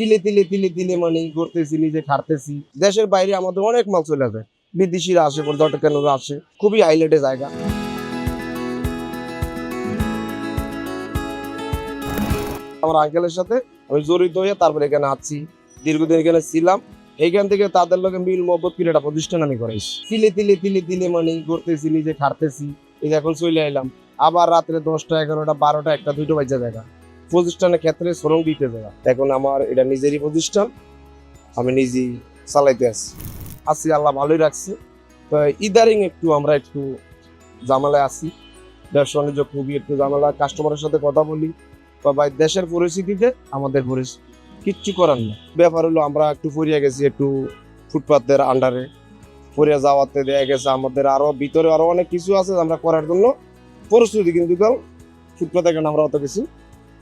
তিলে তিলে তিলে তিলে মানে করতেছি, নিজে খাটতেছি। দেশের বাইরে আমাদের অনেক মাল চলে যায়। বিদেশিরা আসে, পর্যটকেরা আসে। খুবই হাইলাইটে জায়গা। আমার আঙ্কেলের সাথে আমি জড়িত হয়ে তারপরে এখানে আছি। দীর্ঘদিন এখানে ছিলাম। এইখান থেকে তাদের লোকে মিল মহব্বত করে একটা প্রতিষ্ঠান আমি করাইছি তিলে তিলে তিলে তিলে মানে করতেছি, নিজে খাটতেছি। এই এখন চলে এলাম। আবার রাত্রে দশটা, এগারোটা, বারোটা, একটা, দুটো বাজে জায়গা। প্রতিষ্ঠানের ক্ষেত্রে শ্রম দিতে জায়গা এখন আমার এটা নিজেরই প্রতিষ্ঠান, আমি নিজেই চালাইতে আছি। আছি, আল্লাহ ভালোই রাখছে। তো ইদারিং একটু আমরা একটু জামালায় আছি। ব্যবসা বাণিজ্য খুবই একটু জামালা কাস্টমারের সাথে কথা বলি। বা দেশের পরিস্থিতিতে আমাদের পরিস্থিতি কিচ্ছু করার না ব্যাপার হলো আমরা একটু পড়িয়া গেছি, একটু ফুটপাতের আন্ডারে পড়িয়া যাওয়াতে দেখা গেছে আমাদের আরও ভিতরে আরও অনেক কিছু আছে আমরা করার জন্য। পরিস্থিতি কিন্তু ফুটপাতে কেন আমরা অত কিছু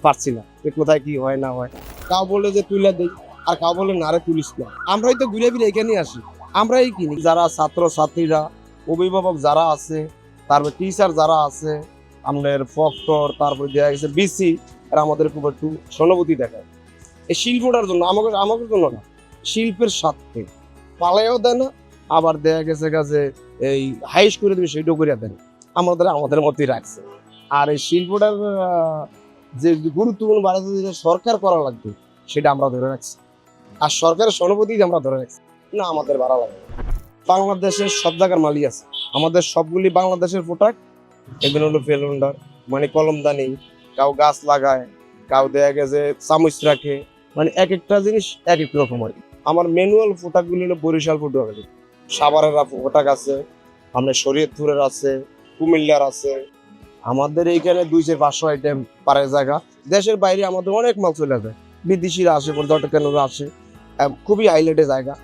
পারছি না যে কোথায় কি হয়, না হয়। কাউ বলে যে তুলে দেই আর কাউ বলে, না রে, তুলিস না। আমরাই তো ঘুরে ফিরে এখানেই আসি। আমরাই কিনি। যারা ছাত্র ছাত্রীরা অভিভাবক যারা আছে তারপর টিচার যারা আছে, আমাদের ফক্টর তারপরে দেখা গেছে বিসি এরা আমাদের খুব একটু সহানুভূতি দেখায়। এই শিল্পটার জন্য, আমাকে আমাদের জন্য না, শিল্পের স্বার্থে। পালাইও দেয় না, আবার দেখা গেছে কাছে এই হাইস করে দেবে সেইটাও করে দেন আমাদের আমাদের মতোই রাখছে। আর এই শিল্পটার যে গুরুত্বপূর্ণ বাড়াতে যেটা সরকার করা লাগবে, সেটা আমরা ধরে রাখছি। আর সরকারের সহানুভূতি আমরা ধরে রাখছি, না আমাদের ভাড়া লাগবে বাংলাদেশের সব জায়গার মালি আছে। আমাদের সবগুলি বাংলাদেশের প্রোডাক্ট এগুলো হলো ফেলুন্ডার মানে কলমদানি কাউ গাছ লাগায়, কাউ দেখা গেছে চামচ রাখে মানে এক একটা জিনিস এক এক রকম আর আমার ম্যানুয়াল প্রোডাক্টগুলো হলো বরিশাল প্রোডাক্ট সাভারের ফোটাক আছে, আপনার শরীয়তপুরের আছে, কুমিল্লার আছে আমাদের এইখানে দুইশো পাঁচশো আইটেম পারে জায়গা। দেশের বাইরে আমাদের অনেক মাল চলে যায়। বিদেশিরা আসে, পর্যটকেরা আসে। খুবই হাইলাইটে জায়গা।